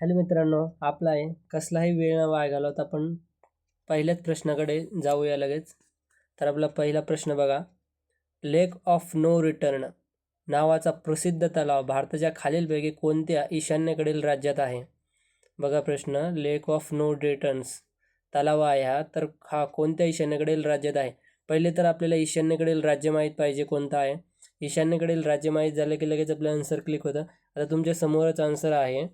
Hello मित्रांनो आपला आहे. कसलाही वेळ न वाया घालवता आपण पहिल्याच प्रश्नाकडे जाऊया लगेच. तर आपला पहिला प्रश्न बघा. लेक ऑफ नो रिटर्न नावाचा प्रसिद्ध तलाव भारताच्या खालीलपैकी कोणत्या ईशान्येकडील राज्यात आहे? बघा प्रश्न. लेक ऑफ नो रिटर्न्स तलाव आहे हा. तर हा कोणत्या ईशान्येकडील राज्यात आहे? पहिले तर आपल्याला ईशान्येकडील राज्य माहीत पाहिजे कोणतं आहे? ईशान्येकडील राज्य माहीत झालं की लगेच आपलं आन्सर क्लिक होतं. आता तुमच्या समोरच आन्सर आहे.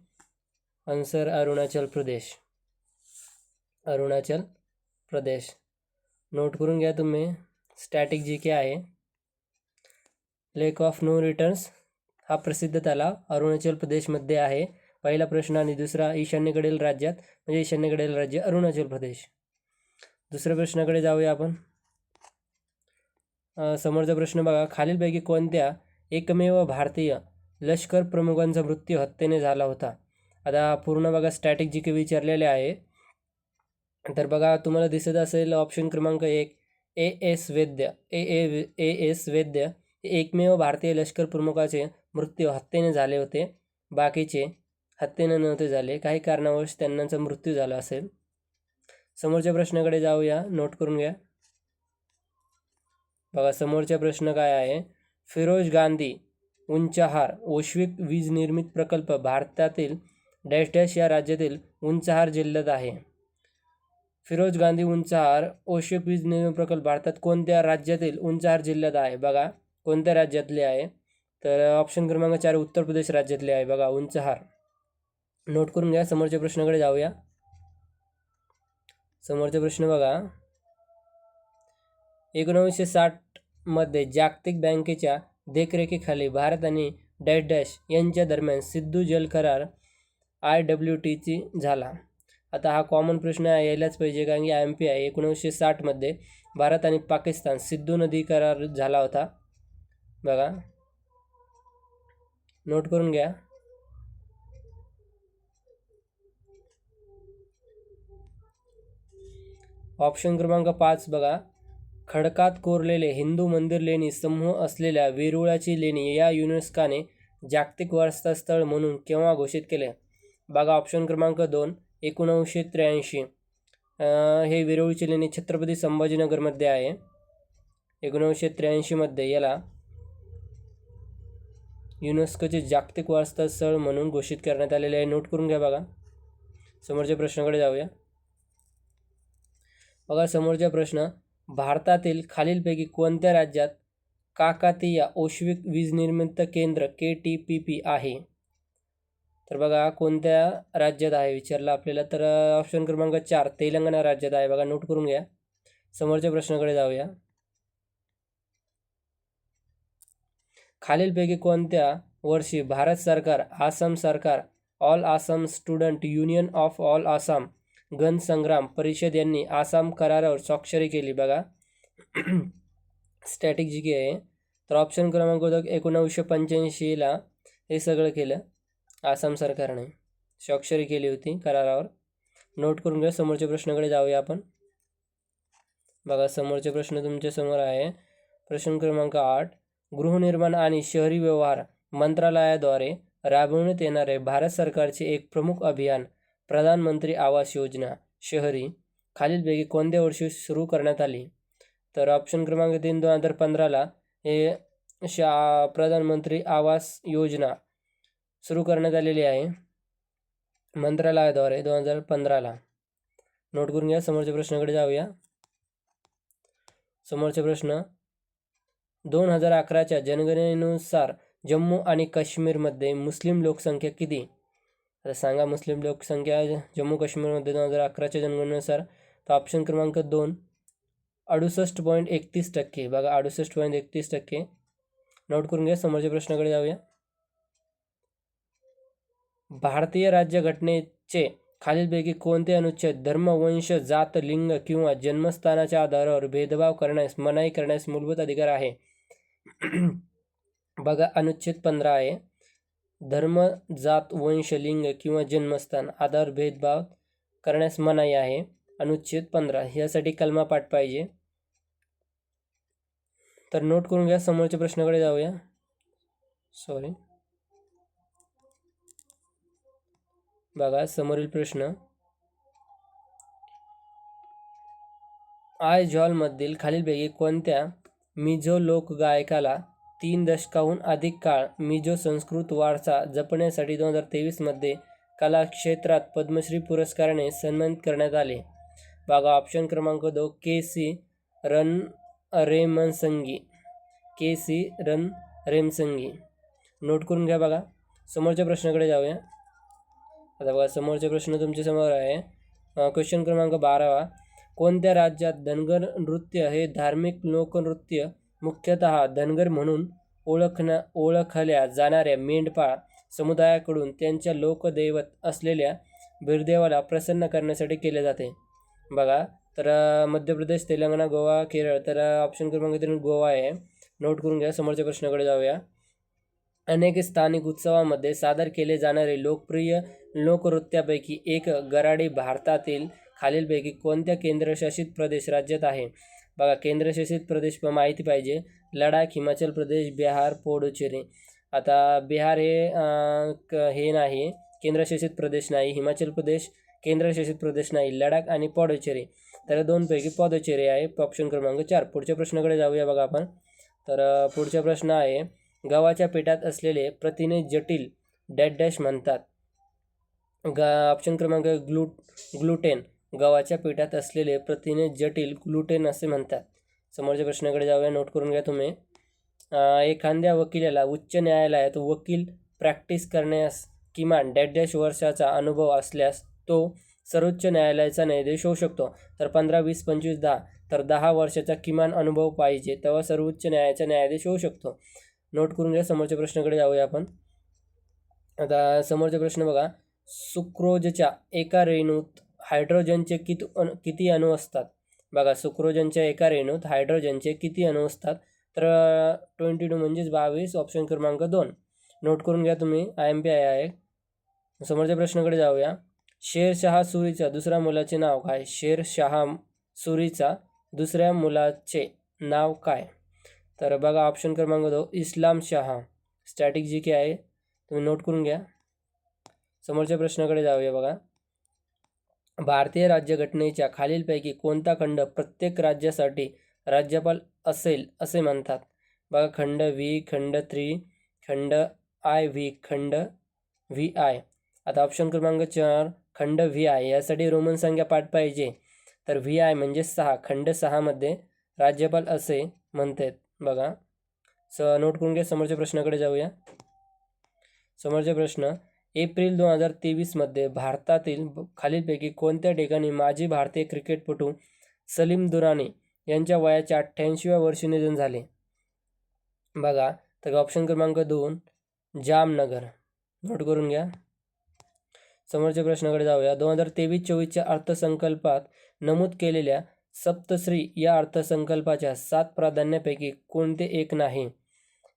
आन्सर अरुणाचल प्रदेश. अरुणाचल प्रदेश. नोट करून घ्या तुम्ही. स्टॅटिक जी के आहे. लेक ऑफ नो रिटर्न्स हा प्रसिद्ध तलाव अरुणाचल प्रदेशमध्ये आहे. पहिला प्रश्न आणि दुसरा ईशान्येकडील राज्यात म्हणजे ईशान्येकडील राज्य अरुणाचल प्रदेश. दुसऱ्या प्रश्नाकडे जाऊया आपण. समोरचा प्रश्न बघा. खालीलपैकी कोणत्या एकमेव भारतीय लष्कर प्रमुखांचा मृत्यू हत्येने झाला होता? आता पूर्ण बघा स्टॅटिक जी के विचारलेले आहे. तर बघा तुम्हाला दिसत असेल ऑप्शन क्रमांक एक A S Vaidya A A A S वैद्य हे एकमेव भारतीय लष्कर प्रमुखाचे मृत्यू हत्येने झाले होते. बाकीचे हत्येने नव्हते झाले. काही कारणावश त्यांचा मृत्यू झाला असेल. समोरच्या प्रश्नाकडे जाऊया. नोट करून घ्या. बघा समोरचा प्रश्न काय आहे? फिरोज गांधी उंचहार वैश्विक वीज निर्मित प्रकल्प भारतातील डॅश डॅश या राज्यातील उंचहार जिल्ह्यात आहे. फिरोज गांधी उंचहार वैश्विक वीज निर्मिती प्रकल्प भारतात कोणत्या राज्यातील उंचहार जिल्ह्यात आहे? बघा कोणत्या राज्यातले आहे? तर ऑप्शन क्रमांक चार उत्तर प्रदेश राज्यातले आहे. बघा उंचहार. नोट करून घ्या समोरच्या प्रश्नाकडे जाऊया. समोरचा प्रश्न बघा. एकोणावीसशे साठमध्ये जागतिक बँकेच्या देखरेखीखाली भारत आणि डॅश डॅश यांच्या दरम्यान सिद्धू जल करार आय डब्ल्यू टीची झाला. आता हा कॉमन प्रश्न यायलाच पाहिजे कारण की आय एम पी आय एकोणीसशे साठमध्ये भारत आणि पाकिस्तान सिद्धू नदी करार झाला होता. बघा. नोट करून घ्या. ऑप्शन क्रमांक पाच बघा. खडकात कोरलेले हिंदू मंदिर लेणी समूह असलेल्या वेरुळाची लेणी या युनेस्काने जागतिक वारसा स्थळ म्हणून केव्हा घोषित केले? बघा ऑप्शन क्रमांक दोन एकोणीसशे त्र्याऐंशी. हे वेरुळची लेणी छत्रपती संभाजीनगरमध्ये आहे. एकोणीसशे त्र्याऐंशीमध्ये याला युनेस्कोचे जागतिक वारसा स्थळ म्हणून घोषित करण्यात आलेले आहे. नोट करून घ्या बघा. समोरच्या प्रश्नाकडे जाऊया. बघा समोरचा प्रश्न. भारतातील खालीलपैकी कोणत्या राज्यात काकातीया औष्विक वीज निर्मित केंद्र के टी पी पी आहे? तर बघा कोणत्या राज्यात आहे? विचारलं आपल्याला तर ऑप्शन क्रमांक चार तेलंगणा राज्यात आहे. बघा नोट करून घ्या. समोरच्या प्रश्नाकडे जाऊया. खालीलपैकी कोणत्या वर्षी भारत सरकार आसाम सरकार all Assam student union of all Assam Gana Sangram Parishad यांनी आसाम करारावर स्वाक्षरी केली? बघा स्टॅटिक जी के आहे. तर ऑप्शन क्रमांक होता एकोणावीसशे पंच्याऐंशीला हे सगळं केलं. आसाम सरकारने स्वाक्षरी केली होती करारावर. नोट करून घ्या समोरच्या प्रश्नाकडे जाऊया आपण. बघा समोरचे प्रश्न तुमच्यासमोर आहे. प्रश्न क्रमांक आठ गृहनिर्माण आणि शहरी व्यवहार मंत्रालयाद्वारे राबवण्यात येणारे भारत सरकारचे एक प्रमुख अभियान प्रधानमंत्री आवास योजना शहरी. खालीलपैकी कोणत्या वर्षी सुरू करण्यात आली? तर ऑप्शन क्रमांक तीन दोन हजार पंधराला हे शा प्रधानमंत्री आवास योजना सुरू करण्यात आलेली आहे. मंत्रालयाद्वारे दोन हजार पंधराला. नोट करून घ्या. समोरच्या प्रश्नाकडे जाऊया. समोरचे प्रश्न. दोन हजार अकराच्या जनगणनेनुसार जम्मू आणि काश्मीरमध्ये मुस्लिम लोकसंख्या किती? आता सांगा मुस्लिम लोकसंख्या जम्मू काश्मीरमध्ये दोन हजार अकराच्या जनगणनेनुसार. तर ऑप्शन क्रमांक दोन. अडुसष्ट पॉईंट एकतीस टक्के. बघा अडुसष्ट पॉईंट एकतीस टक्के. नोट करून घ्या. समोरच्या प्रश्नाकडे जाऊया. भारतीय राज्यघटनेचे खालीलपैकी कोणते अनुच्छेद धर्म वंश जात लिंग किंवा जन्मस्थानाच्या आधारावर भेदभाव करण्यास मनाई करण्यास मूलभूत अधिकार आहे? बघा अनुच्छेद पंधरा आहे. धर्म जात वंश लिंग किंवा जन्मस्थान आधार भेदभाव करण्यास मनाई आहे. अनुच्छेद पंधरा ह्यासाठी कलमा पाठ पाहिजे. तर नोट करून घ्या समोरच्या प्रश्नाकडे जाऊया. सॉरी बघा समोरील प्रश्न. आय झॉलमधील खालीलपैकी कोणत्या मिझो लोकगायकाला तीन दशकाहून अधिक काळ मिझो संस्कृत वारसा जपण्यासाठी दोन हजार तेवीसमध्ये कला क्षेत्रात पद्मश्री पुरस्काराने सन्मानित करण्यात आले? बघा ऑप्शन क्रमांक दो के सी रन रेमनसंगी के सी रन रेमसंगी नोट करून घ्या बघा. समोरच्या प्रश्नाकडे जाऊया. आता बघा समोरचे प्रश्न तुमच्यासमोर आहे. क्वेश्चन क्रमांक बारावा कोणत्या राज्यात धनगर नृत्य हे धार्मिक लोकनृत्य मुख्यतः धनगर म्हणून ओळखण्या ओळखल्या जाणाऱ्या मेंढपाळ समुदायाकडून त्यांच्या लोकदैवत असलेल्या बिरदेवाला प्रसन्न करण्यासाठी केले जाते. बघा तर मध्य प्रदेश तेलंगणा गोवा केरळ तर ऑप्शन क्रमांक तीन गोवा आहे. नोट करून घ्या समोरच्या प्रश्नाकडे जाऊया. अनेक स्थानिक उत्सवामध्ये सादर केले जाणारे लोकप्रिय लोकनृत्यापैकी एक गराडी भारतातील खालीलपैकी कोणत्या केंद्रशासित प्रदेश राज्यात आहे? बघा केंद्रशासित प्रदेश माहिती पाहिजे. लडाख हिमाचल प्रदेश बिहार पोडुचेरी. आता बिहार हे हे नाही केंद्रशासित प्रदेश नाही. हिमाचल प्रदेश केंद्रशासित प्रदेश नाही. लडाख आणि पॉडुचेरी. तर दोनपैकी पॉडुचेरी आहे. ऑप्शन क्रमांक चार. पुढच्या प्रश्नाकडे जाऊया बघा आपण. तर पुढचा प्रश्न आहे. गव्हाच्या पिठात असलेले प्रथिने जटिल डॅश डॅश म्हणतात. ग ऑप्शन क्रमांक ग्लू ग्लुटेन गव्हाच्या पिठात असलेले प्रथिने जटिल ग्लुटेन असे म्हणतात. समोरच्या प्रश्नाकडे जाऊया नोट करून घ्या तुम्ही. एखाद्या वकिलाला उच्च न्यायालयात वकील प्रॅक्टिस करण्यास किमान डॅश डॅश वर्षाचा अनुभव असल्यास तो सर्वोच्च न्यायालयाचा न्यायाधीश होऊ शकतो. तर पंधरा वीस पंचवीस दहा तर दहा वर्षाचा किमान अनुभव पाहिजे तेव्हा सर्वोच्च न्यायालयाचा न्यायाधीश होऊ शकतो. नोट करून घ्या समोरच्या प्रश्नाकडे जाऊया आपण. आता समोरचा प्रश्न बघा. सुक्रोजच्या एका रेणूत हायड्रोजनचे किती अणु किती अणू असतात? बघा सुक्रोजनच्या एका रेणूत हायड्रोजनचे किती अणू असतात? तर ट्वेंटी टू म्हणजेच बावीस ऑप्शन क्रमांक दोन. नोट करून घ्या तुम्ही आय एम पी आय आहे. समोरच्या प्रश्नाकडे जाऊया. शेरशहा सुरीचा दुसऱ्या मुलाचे नाव काय? शेरशहा सुरीचा दुसऱ्या मुलाचे नाव काय? तर बघा ऑप्शन क्रमांक दो इस्लाम शहा. स्टॅटिक जी के आहे. तुम्ही नोट करून घ्या. समोरच्या प्रश्नाकडे जाऊया बघा. भारतीय राज्यघटनेच्या खालीलपैकी कोणता खंड प्रत्येक राज्यासाठी राज्यपाल असेल असे म्हणतात? बघा खंड व्ही खंड थ्री खंड आय व्ही खंड व्ही आय. आता ऑप्शन क्रमांक चार खंड व्ही आय. यासाठी रोमन संख्या पाठ पाहिजे. तर व्ही आय म्हणजे सहा. खंड सहामध्ये राज्यपाल असे म्हणतात. बघा. स नोट करून घ्या. समोरच्या प्रश्नाकडे जाऊया. समोरचे प्रश्न एप्रिल दोन हजार तेवीसमध्ये भारतातील खालीलपैकी कोणत्या ठिकाणी माजी भारतीय क्रिकेटपटू सलीम दुराने यांच्या वयाच्या अठ्ठ्याऐंशीव्या वर्षी निधन झाले? बघा तर ऑप्शन क्रमांक दोन जामनगर. नोट करून घ्या. समोरच्या प्रश्नाकडे जाऊया. दोन हजार तेवीस चोवीसच्या अर्थसंकल्पात नमूद केलेल्या सप्तश्री या अर्थसंकल्पाच्या सात प्राधान्यापैकी कोणते एक नाही?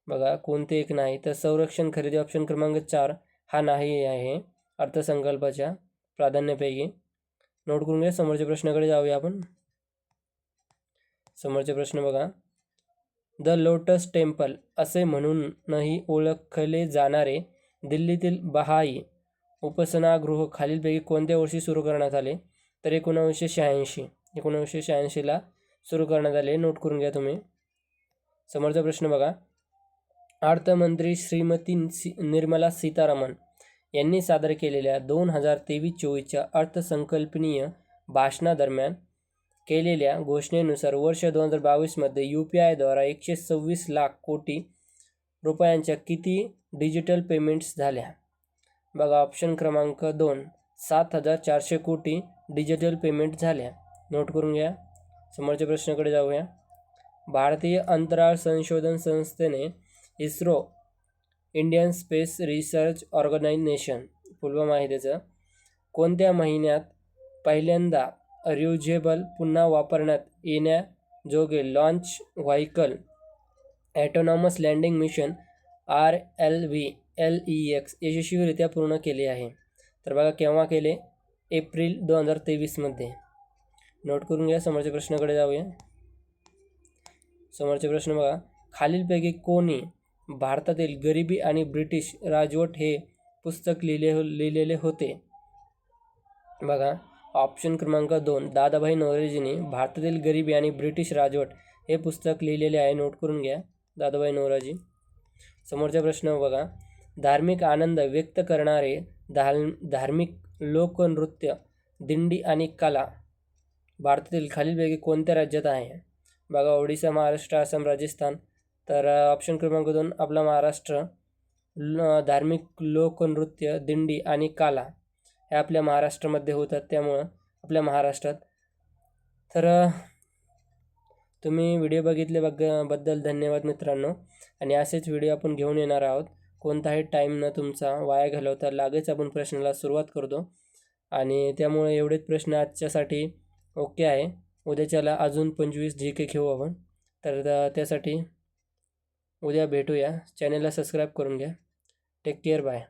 बघा कोणते एक नाही? तर संरक्षण खरेदी ऑप्शन क्रमांक चार हा नाही आहे अर्थसंकल्पाच्या प्राधान्यापैकी. नोट करून घ्या समोरच्या प्रश्नाकडे जाऊया आपण. समोरचे प्रश्न बघा. द लोटस टेम्पल असे म्हणूनही ओळखले जाणारे दिल्लीतील बहाई उपासनागृह खालीलपैकी कोणत्या वर्षी सुरू करण्यात आले? तर एकोणावीसशे शहाऐंशी. एकोणावीसशे शहाऐंशीला सुरू करण्यात आले. नोट करून घ्या तुम्ही. समोरचा प्रश्न बघा. अर्थमंत्री श्रीमती सी निर्मला सीतारामन यांनी सादर केलेल्या दोन हजार तेवीस चोवीसच्या अर्थसंकल्पनीय भाषणादरम्यान केलेल्या घोषणेनुसार वर्ष दोन हजार बावीसमध्ये यू पी आयद्वारा एकशे सव्वीस लाख कोटी रुपयांच्या किती डिजिटल पेमेंट्स झाल्या? बघा ऑप्शन क्रमांक दोन सात हजार चारशे कोटी डिजिटल पेमेंट झाल्या. नोट करून घ्या. समोरच्या प्रश्नाकडे जाऊया. भारतीय अंतराळ संशोधन संस्थेने ISRO Indian space research organisation Pulwama आहे त्याचं. कोणत्या महिन्यात पहिल्यांदा रियुजेबल पुन्हा वापरण्यात येण्याजोगे launch vehicle autonomous landing mission R L V L E X यशस्वीरित्या पूर्ण केले आहे? तर बघा केव्हा केले? एप्रिल दोन हजार तेवीसमध्ये नोट करून घ्या समोरच्या प्रश्नाकडे जाऊया. समोरचे प्रश्न बघा. खालीलपैकी कोणी भारतातील गरिबी आणि ब्रिटिश राजवट हे पुस्तक लिहिले हो- लिहिलेले होते. बघा ऑप्शन क्रमांक दोन दादाभाई नवरोजींनी भारतातील गरिबी आणि ब्रिटिश राजवट हे पुस्तक लिहिलेले आहे. नोट करून घ्या दादाभाई नवरोजी. समोरचा प्रश्न बघा धार्मिक आनंद व्यक्त करणारे धाल धार्मिक लोकनृत्य दिंडी आणि कला भारतातील खालीलपैकी कोणत्या राज्यात आहे? बघा ओडिसा महाराष्ट्र आसाम राजस्थान तर ऑप्शन क्रमांक दोन आपला महाराष्ट्र ल धार्मिक लोकनृत्य दिंडी आणि काला हे आपल्या महाराष्ट्रामध्ये होतात. त्यामुळं आपल्या महाराष्ट्रात तर तुम्ही व्हिडिओ बघितले बघबद्दल धन्यवाद मित्रांनो. आणि असेच व्हिडिओ आपण घेऊन येणार आहोत. कोणताही टाईम न तुमचा वाया घालवता लागेच आपण प्रश्नाला सुरुवात करतो. आणि त्यामुळे एवढेच प्रश्न आजच्यासाठी ओके आहे. उद्याच्याला अजून पंचवीस जी के घेऊ आपण. तर त्यासाठी उद्या भेटूया. चॅनलला सबस्क्राईब करून घ्या. Take care bye